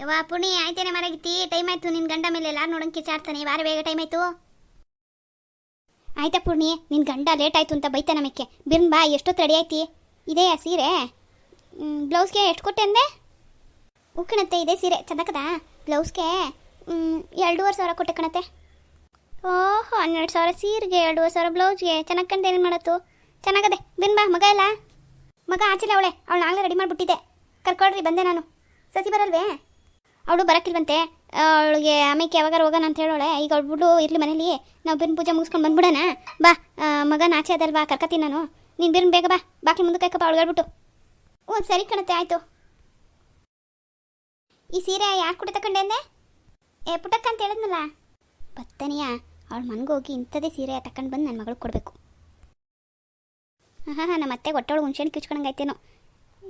ಯವ್ವ, ಪುಣಿ, ಆಯ್ತೇನೆ ಮರಗಿತ್ತಿ. ಟೈಮ್ ಆಯ್ತು, ನಿನ್ ಗಂಡ ಮೇಲೆ ಎಲ್ಲಾರು ನೋಡಂಗೆ ಕಿಚಾಡ್ತಾನೆ ವಾರ ಬೇಗ ಟೈಮ್ ಆಯ್ತು. ಆಯ್ತಾ ಪುಣಿ, ನಿನ್ ಗಂಡ ಲೇಟ್ ಆಯ್ತು ಅಂತ ಬೈತಾ ನಮಗೆ ಬಿರ್ನ್ ಬಾ, ಎಷ್ಟೊತ್ತು ರೆಡಿ ಆಯ್ತಿ? ಇದೆಯಾ ಸೀರೆ? ಬ್ಲೌಸ್ಗೆ ಎಷ್ಟು ಕೊಟ್ಟೆ ಅಂದೆ? ಉಕ್ಕಣತ್ತೆ ಇದೇ ಸೀರೆ. ಚಂದಕದ ಬ್ಲೌಸ್ಗೆ ಎರಡೂವರೆ ಸಾವಿರ ಕೊಟ್ಟೆ ಕಣತ್ತೆ. ಓಹೋ, ಹನ್ನೆರಡು ಸಾವಿರ ಸೀರೆಗೆ, ಎರಡೂವರೆ ಸಾವಿರ ಬ್ಲೌಸ್ಗೆ ಚೆನ್ನಾಗಿ ಕಂಡು ಏನು ಮಾಡತ್ತು? ಚೆನ್ನಾಗದೆ ಬಿನ್ ಬಾ, ಮಗ ಇಲ್ಲ ಮಗ ಆಚಿಲ್ಲ ಅವಳೆ. ಅವಳು ನಾಳೆ ರೆಡಿ ಮಾಡಿಬಿಟ್ಟಿದ್ದೆ. ಕರ್ಕೊಳ್ರಿ, ಬಂದೆ ನಾನು. ಸಸಿ ಬರಲ್ವೇ? ಅವಳು ಬರಕ್ಕಿಲ್ವಂತೆ. ಅವಳಿಗೆ ಆಮೇಲೆ ಯಾವಾಗ ಹೋಗೋಣ ಅಂತ ಹೇಳೋಳೆ. ಈಗ ಬಿಡು, ಇರ್ಲಿ ಮನೇಲಿ ನಾವು ಬಿರ್ನ್ ಪೂಜೆ ಮುಗಿಸ್ಕೊಂಡು ಬಂದ್ಬಿಡೋಣ. ಬಾ ಮಗನ ಮಗ ನಾಚೆ ಅದಲ್ವಾ ಕರ್ಕತೀನಿ ನಾನು. ನೀನು ಬಿರ್ನ್ ಬೇಗ ಬಾ. ಬಾಕಿ ಮುಂದಕ್ಕೆ ಕೈಕಪ್ಪ ಅವಳು ಹೇಳ್ಬಿಟ್ಟು. ಓ ಸರಿ ಕಣತ್ತೆ, ಆಯಿತು. ಈ ಸೀರೆ ಯಾರು ಕೂಡ ತಕೊಂಡೆ ಅಂದೆ? ಏ ಪುಟಕ್ಕ ಅಂತ ಹೇಳಿದ್ನಲ್ಲ. ಬತ್ತನಿಯ, ಅವಳು ಮನ್ಗೋಗಿ ಇಂಥದೇ ಸೀರೆ ತಕೊಂಡು ಬಂದು ನನ್ನ ಮಗಳು ಕೊಡಬೇಕು. ಹಾಂ ಹಾಂ ನಮ್ಮ ಅತ್ತೆ ಒಟ್ಟೊಳಗೆ ಹುಣ್ಸೆಣ್ಣು ಕಿಚ್ಕೊಂಡಂಗೆ ಆಯ್ತೇನೋ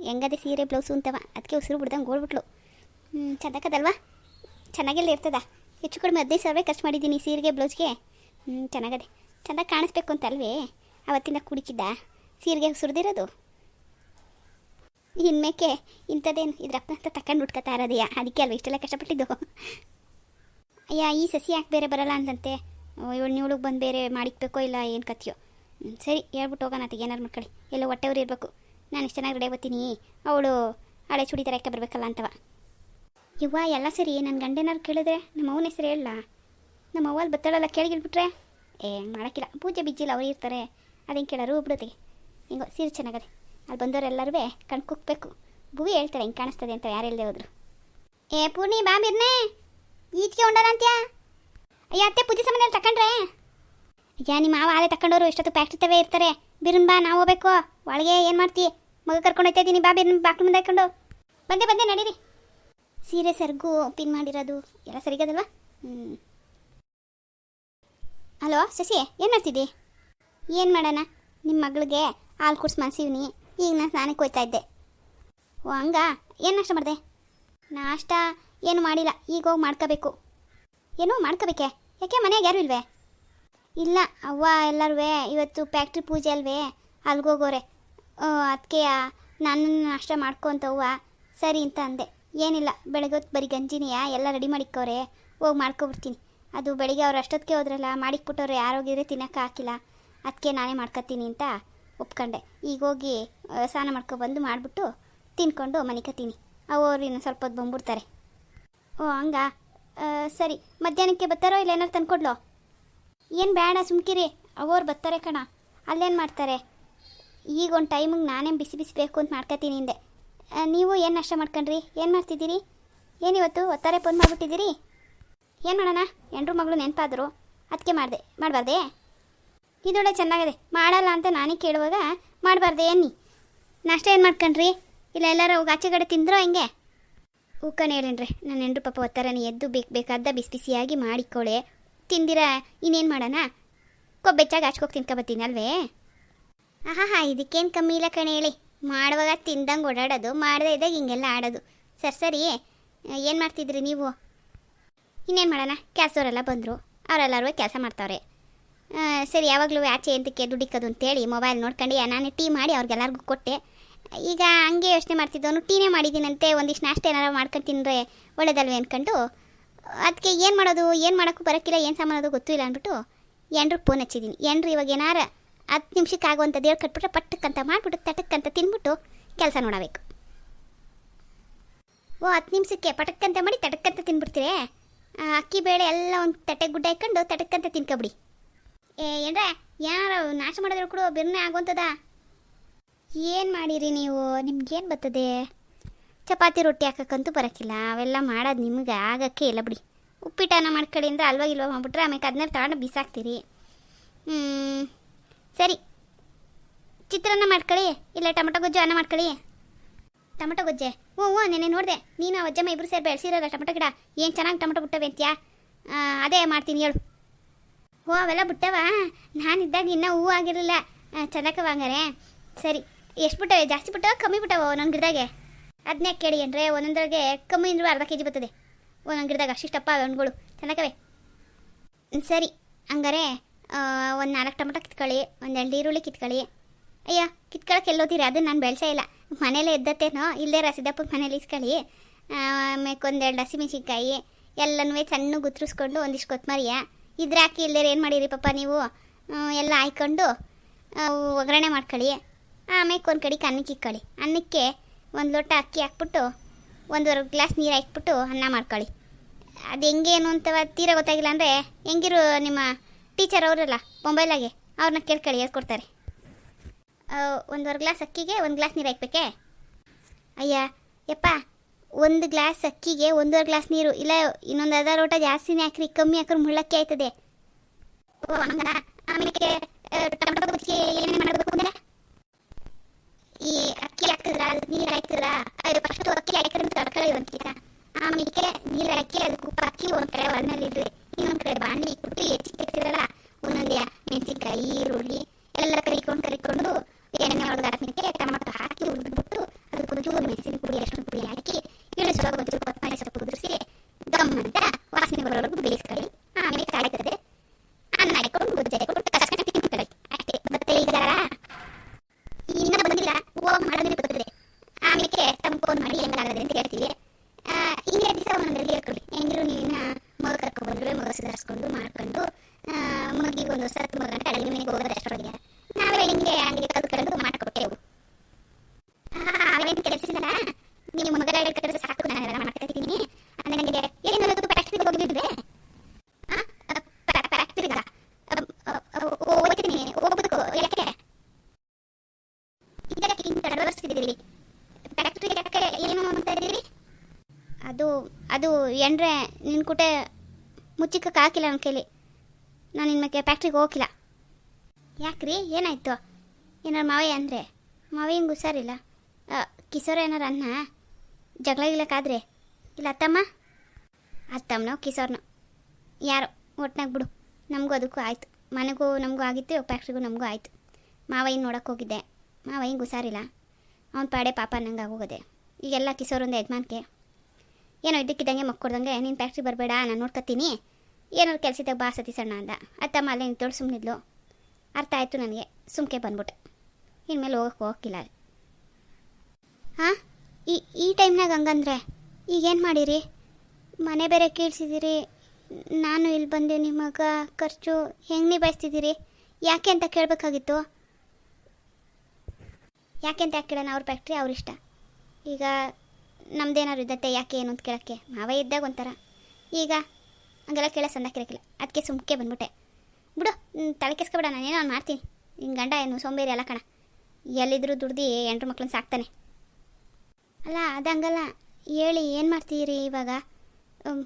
ಹೆಂಗದೆ ಸೀರೆ, ಬ್ಲೌಸು ಅಂತವ. ಅದಕ್ಕೆ ಉಸಿರು ಬಿಡ್ದಂಗೆ ಓಡ್ಬಿಟ್ಲು. ಹ್ಞೂ ಚೆನ್ನಾಗದಲ್ವಾ ಚೆನ್ನಾಗೆಲ್ಲ ಇರ್ತದ. ಹೆಚ್ಚು ಕಡಿಮೆ ಹದಿನೈದು ಸಾವಿರ ಖರ್ಚು ಮಾಡಿದ್ದೀನಿ ಸೀರೆಗೆ, ಬ್ಲೌಸ್ಗೆ. ಹ್ಞೂ ಚೆನ್ನಾಗದೆ. ಚೆನ್ನಾಗಿ ಕಾಣಿಸ್ಬೇಕು ಅಂತಲ್ವೇ? ಅವತ್ತಿಂದ ಕುಡಿಕಿದ್ದ ಸೀರೆಗೆ ಸುರಿದಿರೋದು? ಇನ್ಮೇಕೆ ಇಂಥದ್ದೇನು? ಇದ್ರಪ್ಪ ಅಂತ ತಕೊಂಡು ಉಟ್ಕೊತಾ ಇರೋದಯ್ಯ ಅದಕ್ಕೆ ಅಲ್ವ ಇಷ್ಟೆಲ್ಲ ಕಷ್ಟಪಟ್ಟಿದ್ದು? ಅಯ್ಯ, ಈ ಸಸಿ ಯಾಕೆ ಬೇರೆ ಬರಲ್ಲ ಅಂತಂತೆ ಇವಳು ನೀವಳಿಗೆ ಬಂದು ಬೇರೆ ಮಾಡಿಕ್ಬೇಕೋ ಇಲ್ಲ ಏನು ಕತ್ತಿಯೋ ಸರಿ, ಹೇಳ್ಬಿಟ್ಟು ಹೋಗೋಣ ಅತ್ತಿಗೆ ಏನಾರು ಮಾಡ್ಕೊಳ್ಳಿ. ಎಲ್ಲ ಹೊಟ್ಟೆವ್ರು ಇರಬೇಕು. ನಾನು ಇಷ್ಟು ಚೆನ್ನಾಗಿ ರೆಡಿ ಬರ್ತೀನಿ. ಅವಳು ಹಳೆ ಚೂಡಿದಾರ ಯಾಕೆ ಬರಬೇಕಲ್ಲ ಅಂತವ. ಇವ್ವ ಎಲ್ಲ ಸರಿ ನನ್ನ ಗಂಡೇನಾರು ಕೇಳಿದ್ರೆ ನಮ್ಮ ಅವನ ಹೆಸರು ಹೇಳಲ್ಲ ನಮ್ಮ ಅವ್ವಲ್ಲಿ ಬತ್ತಾಳಲ್ಲ ಕೇಳಿಗಿಳ್ಬಿಟ್ರೆ? ಏ, ಮಾಡೋಕ್ಕಿಲ್ಲ. ಪೂಜೆ ಬಿಜ್ಜಿಲ್ಲ ಅವ್ರು ಇರ್ತಾರೆ. ಅದೇನು ಕೇಳೋರು ಬಿಡುತ್ತೆ ಹಿಂಗೋ, ಸೀರೆ ಚೆನ್ನಾಗದೆ. ಅಲ್ಲಿ ಬಂದವರೆಲ್ಲರೂ ಕಣ್ ಕುಕ್ಬೇಕು. ಭೂವಿ ಹೇಳ್ತಾರೆ ಹಿಂಗೆ ಕಾಣಿಸ್ತದೆ ಅಂತ ಯಾರು ಹೇಳ್ದೆ ಹೋದ್ರು. ಏ, ಪೂರ್ಣಿ, ಬಾ ಈಚೆಗೆ ಅಂತ್ಯಾ? ಅಯ್ಯ, ಅತ್ತೆ ಪೂಜೆ ಸಾಮಾನು ತಕೊಂಡ್ರೆ? ಅಯ್ಯ, ನಿಮ್ಮ ಮಾವ ಆಲೆ ತಕೊಂಡವರು ಇಷ್ಟೊತ್ತು ಪ್ಯಾಕ್ಟ್ರಿತವೇ ಇರ್ತಾರೆ. ಬಿರುನ್ ಬಾ ನಾವು ಹೋಗ್ಬೇಕು. ಒಳಗೆ ಏನು ಮಾಡ್ತಿ? ಮಗ ಕರ್ಕೊಂಡು ಹೋಗ್ತಾ ಇದ್ದೀನಿ ಬಾ ಬಿರ್ನ್ ಬಾಕ್ಲು ಮುಂದೆ ಹಾಕೊಂಡು. ಬಂದೆ ಬಂದೆ, ನಡೀರಿ. ಸೀರೆ, ಸರ್ಗೂ ಪಿನ್ ಮಾಡಿರೋದು ಎಲ್ಲ ಸರಿಗದಲ್ವಾ ಹ್ಞೂ ಹಲೋ ಶಶಿ ಏನು ಮಾಡ್ತಿದ್ದಿ? ಏನು ಮಾಡೋಣ? ನಿಮ್ಮ ಮಗಳಿಗೆ ಹಾಲು ಕುಡ್ಸಿ ಮನ್ಸಿವ್ನಿ ಈಗ ನಾನು ಸ್ನಾನಕ್ಕೆ ಹೋಯ್ತಾ ಇದ್ದೆ. ಓ, ಹಂಗ? ಏನು ನಾಷ್ಟ ಮಾಡಿದೆ? ನಾಷ್ಟ ಏನು ಮಾಡಿಲ್ಲ. ಈಗ ಹೋಗಿ ಮಾಡ್ಕೋಬೇಕು. ಏನು ಮಾಡ್ಕೋಬೇಕೆ? ಯಾಕೆ ಮನೆಯಾಗ ಯಾರು ಇಲ್ವೇ? ಇಲ್ಲ, ಅವ್ವ ಎಲ್ಲರೂ ಇವತ್ತು ಫ್ಯಾಕ್ಟ್ರಿ ಪೂಜೆ ಅಲ್ವೇ? ಅಲ್ಗೋಗೋರೆ ಅದಕ್ಕೆ ನಾನು ನಾಷ್ಟ ಮಾಡ್ಕೊತವ್ವ ಸರಿ ಅಂತ ಅಂದೆ. ಏನಿಲ್ಲ, ಬೆಳಗ್ಗೆ ಹೊತ್ತು ಬರೀ ಗಂಜಿನಿಯಾ? ಎಲ್ಲ ರೆಡಿ ಮಾಡಿಕ್ಕವ್ರೆ ಹೋಗಿ ಮಾಡ್ಕೊಬಿಡ್ತೀನಿ. ಅದು ಬೆಳಿಗ್ಗೆ ಅವ್ರು ಅಷ್ಟೊತ್ತಿಗೆ ಹೋದ್ರಲ್ಲ ಮಾಡಿಕ್ಬಿಟ್ಟವ್ರು ಯಾರೋಗಿದ್ರೆ ತಿನ್ನಕ್ಕೆ ಹಾಕಿಲ್ಲ. ಅದಕ್ಕೆ ನಾನೇ ಮಾಡ್ಕೊತೀನಿ ಅಂತ ಒಪ್ಕೊಂಡೆ. ಈಗ ಹೋಗಿ ಸ್ನಾನ ಮಾಡ್ಕೊಬಂದು ಮಾಡಿಬಿಟ್ಟು ತಿನ್ಕೊಂಡು ಮನಿಕತೀನಿ ಅವ್ರು ಇನ್ನು ಸ್ವಲ್ಪ ಹೊತ್ತು ಬಂದ್ಬಿಡ್ತಾರೆ. ಓ, ಹಂಗಾ? ಸರಿ. ಮಧ್ಯಾಹ್ನಕ್ಕೆ ಬರ್ತಾರೋ ಇಲ್ಲ ಏನಾರು ತಂದ್ಕೊಡ್ಲೋ? ಏನು ಬೇಡ ಸುಮ್ಕಿರಿ. ಅವ್ರು ಬರ್ತಾರೆ ಕಣ. ಅಲ್ಲೇನು ಮಾಡ್ತಾರೆ? ಈಗ ಒಂದು ಟೈಮಿಗೆ ನಾನೇ ಬಿಸಿ ಬಿಸಿ ಬೇಕು ಅಂತ ಮಾಡ್ಕೊತೀನಿ ಹಿಂದೆ. ನೀವು ಏನು ನಾಷ್ಟ ಮಾಡ್ಕೊಂಡ್ರಿ? ಏನು ಮಾಡ್ತಿದ್ದೀರಿ? ಏನಿವತ್ತು ಒತ್ತಾರೆ ಫೋನ್ ಮಾಡಿಬಿಟ್ಟಿದ್ದೀರಿ? ಏನು ಮಾಡೋಣ? ಎಂಟ್ರು ಮಗಳು ನೆನಪಾದರು. ಅದಕ್ಕೆ ಮಾಡಿದೆ, ಮಾಡಬಾರ್ದೆ? ಇದೊಳ್ಳೆ ಚೆನ್ನಾಗಿದೆ. ಮಾಡಲ್ಲ ಅಂತ ನಾನೇ ಕೇಳುವಾಗ ಮಾಡಬಾರ್ದೆ ಏನಿ ನಾಷ್ಟ ಏನು ಮಾಡ್ಕೊಂಡ್ರಿ? ಇಲ್ಲ ಎಲ್ಲರೂ ಆಚೆ ಕಡೆ ತಿಂದ್ರೋ ಹೆಂಗೆ? ಊಕನೇ ಹೇಳೇನ್ರಿ ನನ್ನ ಹೆಂಡ್ರು ಪಾಪ ಒತ್ತಾರೆ ನೀ ಎದ್ದು ಬೇಕು ಬೇಕಾದ ಬಿಸಿ ಬಿಸಿಯಾಗಿ ಮಾಡಿಕೊಳೆ. ತಿಂದಿರ? ಇನ್ನೇನು ಮಾಡೋಣ? ಕೊಬ್ಬೆಚ್ಚಾಗಿ ಹಚ್ಕೋಗಿ ತಿನ್ಕೊಬತ್ತೀನಿ ಅಲ್ವೇ ಹಾಂ ಹಾ ಇದಕ್ಕೇನು ಕಮ್ಮಿ ಇಲ್ಲ ಕಣೆ ಹೇಳಿ. ಮಾಡುವಾಗ ತಿಂದಂಗೆ ಓಡಾಡೋದು, ಮಾಡದೇ ಇದ್ದಾಗ ಹಿಂಗೆಲ್ಲ ಆಡೋದು. ಸರ್, ಸರಿ ಏನು ಮಾಡ್ತಿದ್ರಿ ನೀವು? ಇನ್ನೇನು ಮಾಡೋಣ? ಕೆಲಸದವರೆಲ್ಲ ಬಂದರು. ಅವರೆಲ್ಲರೂ ಕೆಲಸ ಮಾಡ್ತಾವ್ರೆ. ಸರಿ, ಯಾವಾಗಲೂ ಆಚೆ ಎಂತಕ್ಕೆ ದುಡಿಕೋದು ಅಂತೇಳಿ ಮೊಬೈಲ್ ನೋಡ್ಕೊಂಡು, ನಾನು ಟೀ ಮಾಡಿ ಅವ್ರಿಗೆಲ್ಲರಿಗೂ ಕೊಟ್ಟೆ. ಈಗ ಹಂಗೆ ಯೋಚನೆ ಮಾಡ್ತಿದ್ದವನು ಟೀನೇ ಮಾಡಿದ್ದೀನಂತೆ ಒಂದಿಷ್ಟು ನಾಷ್ಟ ಏನಾರು ಮಾಡ್ಕೊಂಡು ತಿಂದರೆ ಒಳ್ಳೇದಲ್ವೇ ಅಂದ್ಕೊಂಡು ಅದಕ್ಕೆ ಏನು ಮಾಡೋದು, ಏನು ಮಾಡೋಕ್ಕೂ ಬರೋಕ್ಕಿಲ್ಲ, ಏನು ಸಾಮಾನೋದು ಗೊತ್ತೂ ಇಲ್ಲ ಅಂದ್ಬಿಟ್ಟು ಎಂಡ್ರಿಗೆ ಫೋನ್ ಹಚ್ಚಿದ್ದೀನಿ. ಎಂಡ್ರು ಇವಾಗ ಏನಾರ ಹತ್ತು ನಿಮಿಷಕ್ಕೆ ಆಗುವಂಥದ್ದು ಹೇಳಿ ಕಟ್ಬಿಟ್ರೆ ಪಟ್ಟಕ್ಕಂತ ಮಾಡಿಬಿಟ್ಟು, ತಟಕ್ಕಂತ ತಿನ್ಬಿಟ್ಟು ಕೆಲಸ ನೋಡಬೇಕು. ಓ, ಹತ್ತು ನಿಮಿಷಕ್ಕೆ ಪಟಕ್ಕಂತ ಮಾಡಿ, ತಟಕ್ಕಂತ ತಿನ್ಬಿಡ್ತೀರಿ. ಅಕ್ಕಿ ಬೇಳೆ ಎಲ್ಲ ಒಂದು ತಟ್ಟೆ ಗುಡ್ಡ ಹಾಕೊಂಡು ತಟಕ್ಕಂತ ತಿನ್ಕೊಬಿಡಿ. ಏ, ಏನ್ರ, ಯಾರು ನಾಶ ಮಾಡಿದ್ರು ಕೂಡ, ಬಿರ್ನೆ ಆಗುವಂಥದ ಏನು ಮಾಡಿರಿ ನೀವು? ನಿಮ್ಗೇನು ಬರ್ತದೆ? ಚಪಾತಿ ರೊಟ್ಟಿ ಹಾಕಕ್ಕಂತೂ ಬರೋಕ್ಕಿಲ್ಲ ಅವೆಲ್ಲ ಮಾಡೋದು ನಿಮ್ಗೆ ಆಗಕ್ಕೆ ಇಲ್ಲ ಬಿಡಿ. ಉಪ್ಪಿಟ್ಟನ ಮಾಡ್ಕೊಳ್ಳಿ ಅಂದ್ರೆ ಅಲ್ವಾ ಮಾಡಿಬಿಟ್ರೆ ಮಾಡ್ಬಿಟ್ರೆ ಆಮೇಲೆ ಅದನ್ನೇ ತಗೊಂಡು ಬಿಸಾಕ್ತೀರಿ. ಹ್ಞೂ ಸರಿ. ಚಿತ್ರಾನ್ನ ಮಾಡ್ಕೊಳ್ಳಿ, ಇಲ್ಲ ಟೊಮೊಟೊ ಗೊಜ್ಜು ಅನ್ನ ಮಾಡ್ಕೊಳ್ಳಿ. ಟೊಮೊಟೊ ಗೊಜ್ಜೆ? ಹ್ಞೂ ಹ್ಞೂ ನೆನೆ ನೋಡಿದೆ. ನೀನು ಅಜ್ಜಮ್ಮ ಇಬ್ಬರು ಸೇರಿ ಬೆಳೆಸಿರೋದ ಟೊಮೊಟೊ ಗಿಡ. ಏನು ಚೆನ್ನಾಗಿ ಟೊಮೊಟೊ ಬಿಟ್ಟವೆ ಅಂತ್ಯಾ? ಅದೇ ಮಾಡ್ತೀನಿ ಹೇಳು. ಹೋ ಅವೆಲ್ಲ ಬಿಟ್ಟವ? ನಾನಿದ್ದಾಗ ಇನ್ನೂ ಹೂವು ಆಗಿರಲಿಲ್ಲ. ಚೆನ್ನಾಗ ಹಂಗಾರೆ ಸರಿ, ಎಷ್ಟು ಬಿಟ್ಟವೆ? ಜಾಸ್ತಿ ಬಿಟ್ಟವ, ಕಮ್ಮಿ ಬಿಟ್ಟವ ಒಂದೊಂದು ಗಿಡದಾಗೆ? ಅದನ್ನೇ ಕೇಳಿ ಅಂದರೆ ಒಂದೊಂದ್ರಾಗೆ ಕಮ್ಮಿ ಅಂದ್ರೆ ಅರ್ಧ ಕೆ ಜಿ ಬರ್ತದೆ. ಒಂದೊಂದು ಗಿಡದಾಗ ಅಷ್ಟಿಷ್ಟಪ್ಪ ಹಣ್ಣುಗಳು ಚೆನ್ನಾಗವೆ ಸರಿ, ಹಂಗಾರೆ ಒಂದು ನಾಲ್ಕು ಟೊಮಟೊ ಕಿತ್ಕೊಳ್ಳಿ ಒಂದೆರಡು ಈರುಳ್ಳಿ ಕಿತ್ಕೊಳ್ಳಿ. ಅಯ್ಯ ಕಿತ್ಕೊಳ್ಳೋಕೆ ಎಲ್ಲೋತೀರಿ ಅದನ್ನು ನಾನು ಬೆಳೆಸೇ ಇಲ್ಲ. ಮನೇಲೇ ಎದ್ದತ್ತೇನೋ ಇಲ್ಲದೇ ರಸಿದಪ್ಪ ಮನೇಲಿ ಇಸ್ಕೊಳ್ಳಿ. ಆಮೇಲೆ ಒಂದೆರಡು ಹಸಿಮೆಣ್ಸಿನ್ಕಾಯಿ, ಎಲ್ಲನೂ ಸಣ್ಣ ಗುತ್ರಿಸ್ಕೊಂಡು ಒಂದಿಷ್ಟು ಕೊತ್ತಂಬರಿಯ ಇದ್ರೆ ಹಾಕಿ ಇಲ್ಲದೇ ಏನು ಮಾಡಿರಿ ಪಾಪ ನೀವು? ಎಲ್ಲ ಹಾಯ್ಕೊಂಡು ಒಗ್ಗರಣೆ ಮಾಡ್ಕೊಳ್ಳಿ. ಆಮೇಲೆ ಒಂದು ಕಡೆಗೆ ಅನ್ನಕ್ಕೆ ಇಕ್ಕೊಳ್ಳಿ ಅನ್ನಕ್ಕೆ ಒಂದು ಲೋಟ ಅಕ್ಕಿ ಹಾಕ್ಬಿಟ್ಟು, ಒಂದೂವರೆ ಗ್ಲಾಸ್ ನೀರು ಹಾಕ್ಬಿಟ್ಟು ಅನ್ನ ಮಾಡ್ಕೊಳ್ಳಿ. ಅದು ಹೆಂಗೇನು ಅಂತ ತೀರ ಗೊತ್ತಾಗಿಲ್ಲ ಅಂದರೆ, ಹೆಂಗಿರು ನಿಮ್ಮ ಟೀಚರ್ ಅವರಲ್ಲ, ಮೊಬೈಲಾಗೆ, ಅವ್ರನ್ನ ಕೇಳ್ಕೊಳ್ಳಿ ಹೇಳ್ಕೊಡ್ತಾರೆ. ಒಂದುವರೆ ಗ್ಲಾಸ್ ಅಕ್ಕಿಗೆ ಒಂದು ಗ್ಲಾಸ್ ನೀರು ಹಾಕ್ಬೇಕೆ? ಅಯ್ಯ, ಯಪ್ಪ, ಒಂದು ಗ್ಲಾಸ್ ಅಕ್ಕಿಗೆ ಒಂದೂವರೆ ಗ್ಲಾಸ್ ನೀರು. ಇಲ್ಲ, ಇನ್ನೊಂದು ಅರ್ಧ ಲೋಟ ಜಾಸ್ತಿನೇ ಹಾಕ್ರಿ, ಕಮ್ಮಿ ಹಾಕ್ರಿ, ಮುಳ್ಳಕ್ಕೆ ಆಯ್ತದೆ? ಆಮೇಲೆ ಆ, ಟೊಮೆಟೊ ಗೊಜ್ಜಿಗೆ ಏನೇನು ಮಾಡಬೇಕು ಅಂದ್ರೆ ಈ ಅಕ್ಕಿ ಹಾಕಿದ್ರ ನೀರು ಹಾಕಿದ್ರ ಅದು ಫಸ್ಟ್ ಅಕ್ಕಿ ಹಾಕಿದ್ರೆ ತಡ್ಕೊಳ್ಳಿ ಒಂದ್ಕಿತ ಆಮೇಲೆ ನೀರು ಹಾಕಿ ಅದಕ್ಕೆ ಉಪ್ಪು ಹಾಕಿ ಒಂದ್ ಕಡೆ ಒಳನಲ್ಲಿ ಇಡ್ರಿ ಇನ್ನೊಂದ್ ಕಡೆ ಬಾಣಲಿ ಇಟ್ಬಿಟ್ಟು ಹೆಚ್ಚಿಟ್ಟಿರ್ತೀರಲ್ಲ ಒಂದೊಂದೇ ಮೆಣಸಿನ್ಕಾಯಿ ಈರುಳ್ಳಿ ಎಲ್ಲ ಕರಿಕೊಂಡು ಕರಿಕೊಂಡು ಎಣ್ಣೆ ಒಳಗೆ ಹಾಕ್ಲಿಕ್ಕೆ ಟೊಮೆಟೊ ಹಾಕಿ ಹುರಿದ್ಬಿಟ್ಟು ಅದಕ್ಕೆ ಒಂಚೂರು ಮೆಣಸಿನ ಪುಡಿ ಅರಶಿನ ಪುಡಿ ಹಾಕಿ ಒಂದು ಕೊತ್ತಂಬರಿ ದಮ್ ಅಂತ ವಾಸನೆ ಬರೋವರೆಗೂ ಬೇಯಿಸ್ಕೊಳ್ಳಿ. ಆಮೇಲೆ ಕಾಯ್ತದೆ ಅನ್ನ ಹಾಕೊಂಡು ಅಷ್ಟೇ ಮತ್ತೆ ಈಗ ಇನ್ನ ಬಂದಿಲ್ಲ. ಹೂವು ಮಾಡೋದ್ರೆ ಬರ್ತದೆ ಆಮೇಲೆ ತಮ್ಮ ಫೋನ್ ಮಾಡಿ ಹೆಂಗಾಗದೆ ಅಂತ ಹೇಳ್ತೀವಿ. ಹಿಂಗೆ ದಿವಸ ಒಂದೊಂದು ಹೇಳ್ಕೊಳ್ಳಿ ಹೆಂಗಿರು ನೀನ ಮಗ ಕರ್ಕೊಂಡು ಮಗ ಸುಧಾರಿಸ್ಕೊಂಡು, ಮಾಡ್ಕೊಂಡು ಮಗಿಗೆ ಒಂದು ಸತ್ತು ಮಗ ಅಡುಗೆ ಮನೆಗೆ ಹೋಗೋದು ಅಷ್ಟರೊಳಗೆ ನಾವೇ ಹಿಂಗೆ ಹಂಗೆ ಕಲ್ತ್ಕೊಂಡು ಮಾಡ್ಕೊಟ್ಟೆವು ಅವೇನು ಕೆಲಸ ಇಲ್ಲ ನೀವು ಮಗಳ ಕರೆದ್ರೆ ಸಾಕು ನಾನು ಅದೆಲ್ಲ ಮಾಡ್ಕೊತೀನಿ ಅಂದ್ರೆ ನನಗೆ ಏನು ಫ್ಯಾಕ್ಟ್ರಿಗೆ ಹೋಗಿದ್ವಿ ಫ್ಯಾಕ್ಟ್ರಿಗ ಹೋಗ್ತೀನಿ ಹೋಗ್ಬೇಕು ಯಾಕೆ ಇದಕ್ಕೆ ಹಿಂಗೆ ತಡವರ್ಸ್ತಿದ್ದೀರಿ ಫ್ಯಾಕ್ಟ್ರಿಗೆ ಯಾಕೆ ಏನು ಅಂತ ಇದ್ದೀರಿ ಅದು ಅದು ಎಂಡ್ರೆ ನಿನ್ನ ಕುಟೆ ಮುಚ್ಚಿಕ್ಕಕ್ಕೆ ಹಾಕಿಲ್ಲ ನನ್ನ ಕೈಲಿ. ನಾನು ಇನ್ಮೇಲೆ ಫ್ಯಾಕ್ಟ್ರಿಗೆ ಹೋಗಿಲ್ಲ ಯಾಕ್ರಿ? ಏನಾಯ್ತು? ಏನಾರು ಮಾವಯ್ಯ ಅಂದರೆ? ಮಾವಯ್ಯಂಗೆ ಹುಷಾರಿಲ್ಲ. ಆ, ಏನಾರ ಏನಾರು ಅನ್ನ ಜಗಳ ಇಲ್ಲಕ್ಕಾದ್ರೆ ಇಲ್ಲ ಅತ್ತಮ್ಮ? ಅತ್ತಮ್ಮನೋ ಕಿಸೋರ್ನೋ ಯಾರು ಒಟ್ನಾಗ ಬಿಡು. ನಮಗೂ ಅದಕ್ಕೂ ಆಯಿತು. ಮನೆಗೂ ನಮಗೂ ಆಗಿತ್ತು ಫ್ಯಾಕ್ಟ್ರಿಗೂ ನಮಗೂ ಆಯಿತು. ಮಾವಯ್ಯ ನೋಡಕ್ಕೆ ಹೋಗಿದ್ದೆ. ಮಾವಯ್ಯಂಗೆ ಹುಷಾರಿಲ್ಲ. ಅವ್ನ ಪಾಡೆ ಪಾಪ ನಂಗೆ ಆಗೋಗದೆ. ಈಗೆಲ್ಲ ಕಿಸೋರೊಂದು ಯಜಮಾನ್ಕೆ. ಏನೋ ಇದ್ದಕ್ಕಿದ್ದಂಗೆ ಮಕ್ಕೊಡ್ದಂಗೆ ನೀನು ಫ್ಯಾಕ್ಟ್ರಿ ಬರಬೇಡ, ನಾನು ನೋಡ್ಕೊತೀನಿ ಏನೋ ಕೆಲಸದಾಗ ಬಾ ಸತಿ ಸಣ್ಣ ಅಂದ. ಅತ್ತಮ್ಮ ಅಲ್ಲೇ ನಿಂತೋಳು ಸುಮ್ಮನಿದ್ಲು ಅರ್ಥ ಆಯಿತು ನನಗೆ. ಸುಮ್ಕೆ ಬಂದ್ಬಿಟ್ಟೆ ಇನ್ಮೇಲೆ ಹೋಗಕ್ಕೆ ಹೋಗಿಲ್ಲ ಹಾಂ? ಈ ಈ ಟೈಮ್ನಾಗ ಹಂಗಂದ್ರೆ? ಈಗೇನು ಮಾಡಿರಿ? ಮನೆ ಬೇರೆ ಕೀಳ್ಸಿದ್ದೀರಿ ನಾನು ಇಲ್ಲಿ ಬಂದೆ ನಿಮಗ ಖರ್ಚು ಹೆಂಗೆ ನಿಭಾಯಿಸ್ತಿದ್ದೀರಿ ಯಾಕೆ ಅಂತ ಕೇಳಬೇಕಾಗಿತ್ತು? ಯಾಕೆ ಅಂತ ಯಾಕೆ ಕೇಳೋಣ? ಅವ್ರ ಫ್ಯಾಕ್ಟ್ರಿ ಅವ್ರ ಇಷ್ಟ. ಈಗ ನಮ್ದೇನಾದ್ರು ಇದ್ದತ್ತೆ ಯಾಕೆ ಏನು ಅಂತ ಕೇಳೋಕ್ಕೆ? ನಾವೇ ಇದ್ದಾಗ ಒಂಥರ. ಈಗ ಹಂಗೆಲ್ಲ ಕೇಳೋ ಕೇಳಕ್ಕಿಲ್ಲ ಅದಕ್ಕೆ ಸುಮ್ಕೆ ಬಂದ್ಬಿಟ್ಟೆ. ಬಿಡು ತಲೆ ಕೆಸ್ಕೊಬೇಡ ನಾನೇನೋ ಅವ್ನು ಮಾಡ್ತೀನಿ. ನಿನ್ನ ಗಂಡ ಏನು ಸೋಂಬೇರಿ ಅಲ್ಲ ಕಣ. ಎಲ್ಲಿದ್ರು ದುಡ್ದು ಎಂಟ್ರ ಮಕ್ಳನ್ನ ಸಾಕ್ತಾನೆ. ಅಲ್ಲ ಅದು ಹಂಗಲ್ಲ. ಹೇಳಿ ಏನು ಮಾಡ್ತೀರಿ ಇವಾಗ? ಹ್ಮ್,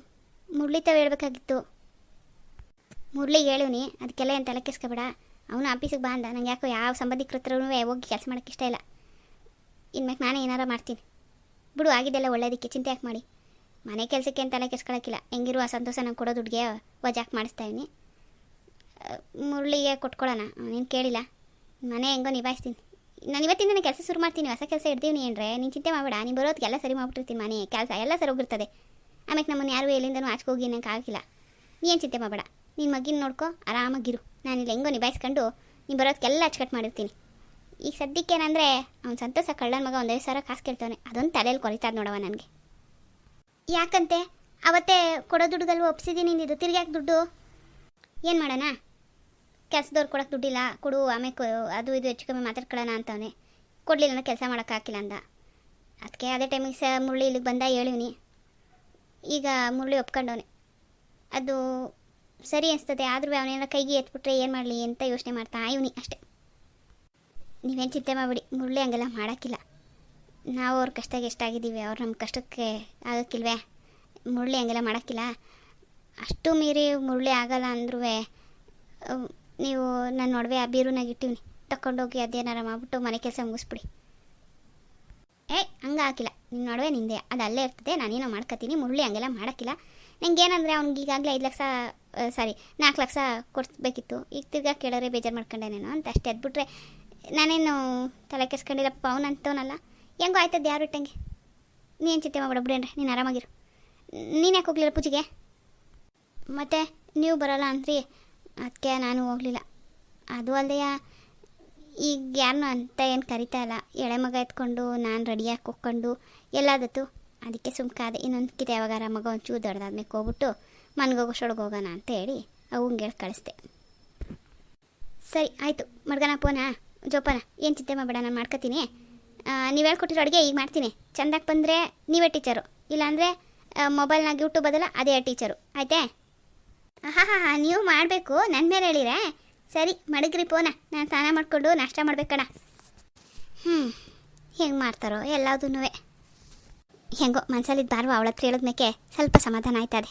ಮುರಳಿ ತಾವು ಹೇಳ್ಬೇಕಾಗಿತ್ತು. ಹೇಳುನಿ ಹೇಳಿವ್ನಿ ಅದಕ್ಕೆಲ್ಲ ಏನು ತಲೆ ಕೆಸ್ಕೊಬೇಡ. ಅವನು ಆಫೀಸಿಗೆ ಬಾ ಅಂದ. ನಂಗೆ ಯಾಕೋ ಯಾವ ಸಂಬಂಧಿಕರ ಹೋಗಿ ಕೆಲಸ ಮಾಡೋಕ್ಕೆ ಇಷ್ಟ ಇಲ್ಲ. ಇನ್ಮೇಲೆ ನಾನೇ ಏನಾರ ಮಾಡ್ತೀನಿ. ಬಿಡು ಆಗಿದೆಲ್ಲ ಒಳ್ಳೇದಕ್ಕೆ. ಚಿಂತೆ ಯಾಕೆ ಮಾಡಿ? ಮನೆ ಕೆಲಸಕ್ಕೆ ಅಂತ ತಲೆ ಕೆಸ್ಕೊಳಕ್ಕಿಲ್ಲ ಹೆಂಗಿರುವ ಸಂತೋಷ ನಂಗೆ ಕೊಡೋ ದುಡ್ಡಿಗೆ ವಜಾಕ್ ಮಾಡಿಸ್ತಾ ಇದ್ದೀನಿ ಮುರುಳಿಗೆ ಕೊಟ್ಕೊಳ್ಳೋಣ ನೀನು ಕೇಳಿಲ್ಲ. ಮನೆ ಹೆಂಗೋ ನಿಭಾಯಿಸ್ತೀನಿ. ನಾನು ಇವತ್ತಿಂದನೇ ಕೆಲಸ ಶುರು ಮಾಡ್ತೀನಿ. ಹೊಸ ಕೆಲಸ ಇಡ್ತೀನಿ ಏನ್ರೆ ನೀನು ಚಿಂತೆ ಮಾಡಬೇಡ. ನೀನು ಬರೋದಕ್ಕೆಲ್ಲ ಸರಿ ಮಾಡಿಬಿಟ್ಟಿರ್ತೀನಿ ಮನೆ, ಕೆಲಸ ಎಲ್ಲ ಸರಿ ಹೋಗಿರ್ತದೆ ಆಮೇಲೆ ನಮ್ಮನ್ನು ಯಾರು ಎಲ್ಲಿಂದನೂ ಆಚೆ ಹೋಗಿ ನಂಗೆ ಆಗಿಲ್ಲ. ನೀನು ಚಿಂತೆ ಮಾಡಬೇಡ. ನಿನ್ನ ಮಗಿನ ನೋಡ್ಕೊ ಆರಾಮಾಗಿರು ನಾನು ಇಲ್ಲಿ ಹೆಂಗೋ ನಿಭಾಯಿಸ್ಕೊಂಡು ನೀನು ಬರೋದಕ್ಕೆಲ್ಲ ಅಚ್ಚುಕಟ್ಟು ಮಾಡಿರ್ತೀನಿ. ಈಗ ಸದ್ಯಕ್ಕೆ ಏನಂದರೆ ಅವ್ನು ಸಂತೋಷ ಕಳ್ಳನ ಮಗ ಒಂದೇ ಸಾವಿರ ಕಾಸು ಕೇಳ್ತಾನೆ ಅದೊಂದು ತಲೆಯಲ್ಲಿ ಕೊರಿತಾದ ನೋಡವ ನನಗೆ. ಯಾಕಂತೆ? ಅವತ್ತೇ ಕೊಡೋ ದುಡ್ಡುಗಲ್ವ ಒಪ್ಸಿದ್ದೀನಿ ಇದು ತಿರ್ಗಿ ಯಾಕೆ ದುಡ್ಡು? ಏನು ಮಾಡೋಣ? ಕೆಲಸದವ್ರು ಕೊಡೋಕೆ ದುಡ್ಡಿಲ್ಲ, ಕೊಡು, ಆಮೇಲೆ ಅದು ಇದು ಹೆಚ್ಚು ಕಮ್ಮಿ ಮಾತಾಡ್ಕೊಳ್ಳೋಣ ಅಂತವನೆ. ಕೊಡಲಿಲ್ಲ ಅಂದ್ರೆ ಕೆಲಸ ಮಾಡೋಕ್ಕಾಗಿಲ್ಲ ಅಂದ. ಅದಕ್ಕೆ ಅದೇ ಟೈಮಿಗೆ ಸಹ ಮುರಳಿ ಇಲ್ಲಿಗೆ ಬಂದ ಹೇಳಿವ್ನಿ. ಈಗ ಮುರಳಿ ಒಪ್ಕೊಂಡವನೆ. ಅದು ಸರಿ ಅನಿಸ್ತದೆ, ಆದರೂ ಅವನೇನ ಕೈಗೆ ಎತ್ಬಿಟ್ರೆ ಏನು ಮಾಡಲಿ ಅಂತ ಯೋಚನೆ ಮಾಡ್ತಾ ಇವನಿ ಅಷ್ಟೇ. ನೀವೇನು ಚಿಂತೆ ಮಾಡಿಬಿಡಿ ಮುರಳಿ ಹಂಗೆಲ್ಲ ಮಾಡೋಕ್ಕಿಲ್ಲ. ನಾವು ಅವ್ರ ಕಷ್ಟಕ್ಕೆ ಎಷ್ಟಾಗಿದ್ದೀವಿ, ಅವ್ರು ನಮ್ಮ ಕಷ್ಟಕ್ಕೆ ಆಗೋಕ್ಕಿಲ್ವೇ? ಮುರಳಿ ಹಂಗೆಲ್ಲ ಮಾಡೋಕ್ಕಿಲ್ಲ. ಅಷ್ಟು ಮೀರಿ ಮುರಳಿ ಆಗಲ್ಲ ಅಂದ್ರೂ ನೀವು ನನ್ನ ನೋಡುವೆ ಆ ಬೀರೂನಾಗ ಇಟ್ಟಿವ್ನಿ. ತಗೊಂಡೋಗಿ ಅದೇನಾರ ಮಾಡಿಬಿಟ್ಟು ಮನೆ ಕೆಲಸ ಮುಗಿಸ್ಬಿಡಿ. ಏಯ್, ಹಂಗೆ ಹಾಕಿಲ್ಲ. ನಿನ್ನ ನೋಡುವೆ ನಿಂದೆ. ಅದು ಅಲ್ಲೇ ಇರ್ತದೆ, ನಾನೇನೋ ಮಾಡ್ಕೊತೀನಿ. ಮುರಳಿ ಹಂಗೆಲ್ಲ ಮಾಡೋಕ್ಕಿಲ್ಲ. ನಂಗೆ ಏನಂದರೆ ಅವ್ನಿಗೆ ಈಗಾಗಲೇ ಐದು ಲಕ್ಷ ಸಾರಿ ನಾಲ್ಕು ಲಕ್ಷ ಕೊಡಿಸ್ಬೇಕಿತ್ತು. ಈಗ ತಿರ್ಗಾ ಕೇಳೋರೆ ಬೇಜಾರು ಮಾಡ್ಕೊಂಡೇನೇನೋ ಅಂತ ಅಷ್ಟೇ. ಅದ್ಬಿಟ್ರೆ ನಾನೇನು ತಲೆ ಕೆಸ್ಕೊಂಡಿಲ್ಲಪ್ಪ ಅವನು ಅಂತವನಲ್ಲ. ಹೆಂಗೋ ಆಯ್ತದ ಯಾರು ಇಟ್ಟಂಗೆ? ನೀನು ಚಿಂತೆ ಮಾಡಬೇಡ ಬಿಡೇನ್ರಿ ನೀನು ಆರಾಮಾಗಿರು. ನೀನು ಯಾಕೆ ಹೋಗ್ಲಿಲ್ಲ ಪೂಜೆಗೆ? ಮತ್ತು ನೀವು ಬರಲ್ಲ ಅಂದ್ರಿ ಅದಕ್ಕೆ ನಾನು ಹೋಗಲಿಲ್ಲ. ಅದು ಅಲ್ಲದೆ ಈಗ ಯಾರನ್ನೂ ಅಂತ ಏನು ಕರಿತಾ ಇಲ್ಲ. ಎಳೆ ಮಗ ಎತ್ಕೊಂಡು, ನಾನು ರೆಡಿಯಾಗಿ ಹೋಗ್ಕೊಂಡು ಎಲ್ಲಾದತ್ತು. ಅದಕ್ಕೆ ಸುಮ್ಕಾದೆ ಇನ್ನೊಂದು ಯಾವಾಗ ಯಾವಾಗಾರ ಮಗ ಒಂಚೂರು ದೊಡ್ಡದಾದ್ಮೇಲೆ ಹೋಗ್ಬಿಟ್ಟು ಮನ್ಗೋಗೋಷ್ಟೊಳಗೆ ಹೋಗೋಣ ಅಂತ ಹೇಳಿ, ಅವಂಗೆ ಹೇಳಿ ಕಳಿಸ್ದೆ. ಸರಿ, ಆಯಿತು. ಮಡ್ಗನ ಪೋನ? ಜೋಪಾನ, ಏನು ಚಿಂತೆ ಮಾಡಬೇಡ, ನಾನು ಮಾಡ್ಕೊತೀನಿ. ನೀವು ಹೇಳ್ಕೊಟ್ಟಿರೋ ಅಡುಗೆ ಈಗ ಮಾಡ್ತೀನಿ. ಚೆಂದಾಗಿ ಬಂದರೆ ನೀವೇ ಟೀಚರು. ಇಲ್ಲಾಂದರೆ ಮೊಬೈಲ್ನಾಗ ಯೂಟ್ಯೂಬ್ ಅದಲ್ಲ ಅದೇ ಟೀಚರು. ಆಯಿತೇ? ಹಾಂ ಹಾಂ ಹಾಂ ನೀವು ಮಾಡಬೇಕು. ನನ್ನ ಮೇಲೆ ಹೇಳಿರೆ. ಸರಿ, ಮಡಗ್ರಿ ಪೋನ. ನಾನು ಸ್ನಾನ ಮಾಡಿಕೊಂಡು ನಾಷ್ಟ ಮಾಡಬೇಕಣ ಹ್ಞೂ ಹೆಂಗೆ ಮಾಡ್ತಾರೋ ಎಲ್ಲದೂ ಹೆಂಗೋ ಮನ್ಸಲ್ಲಿದ್ದು ಬಾರ್ವ ಅವಳ ಹತ್ರ ಹೇಳಿದ್ಮೇಕೆ ಸ್ವಲ್ಪ ಸಮಾಧಾನ ಆಯ್ತದೆ.